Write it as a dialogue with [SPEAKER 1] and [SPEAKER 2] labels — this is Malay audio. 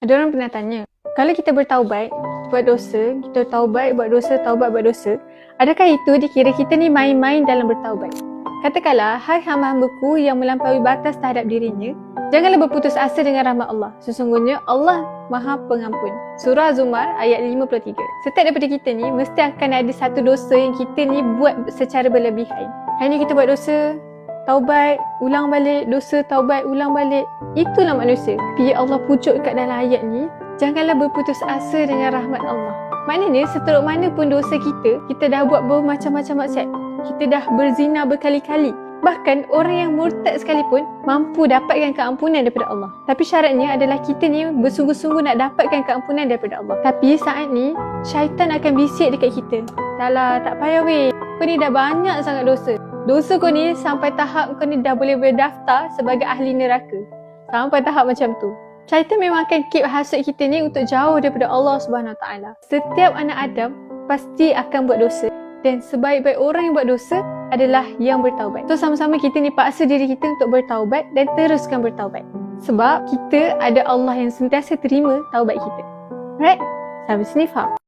[SPEAKER 1] Ada orang pernah tanya, kalau kita bertaubat, buat dosa, kita taubat, buat dosa, taubat, buat dosa, adakah itu dikira kita ni main-main dalam bertaubat? Katakanlah, hai hamba-hambaku yang melampaui batas terhadap dirinya, janganlah berputus asa dengan rahmat Allah. Sesungguhnya Allah Maha Pengampun. Surah Zumar ayat 53. Setiap daripada kita ni mesti akan ada satu dosa yang kita ni buat secara berlebihan. Hanya kita buat dosa, taubat, ulang balik, dosa, taubat, ulang balik. Itulah manusia. Tapi Allah pucuk kat dalam ayat ni, janganlah berputus asa dengan rahmat Allah. Maknanya seteruk mana pun dosa kita, kita dah buat bermacam-macam maksiat. Kita dah berzina berkali-kali. Bahkan orang yang murtad sekalipun mampu dapatkan keampunan daripada Allah. Tapi syaratnya adalah kita ni bersungguh-sungguh nak dapatkan keampunan daripada Allah. Tapi saat ni, syaitan akan bisik dekat kita. Dah lah, tak payah weh. Kau ni dah banyak sangat dosa. Dosa kau ni sampai tahap kau ni dah boleh berdaftar sebagai ahli neraka. Sampai tahap macam tu. Syaitan memang akan keep hasut kita ni untuk jauh daripada Allah Subhanahu Taala. Setiap anak Adam pasti akan buat dosa. Dan sebaik-baik orang yang buat dosa adalah yang bertaubat. So sama-sama kita ni paksa diri kita untuk bertaubat dan teruskan bertaubat. Sebab kita ada Allah yang sentiasa terima taubat kita. Alright? Sampai sini faham?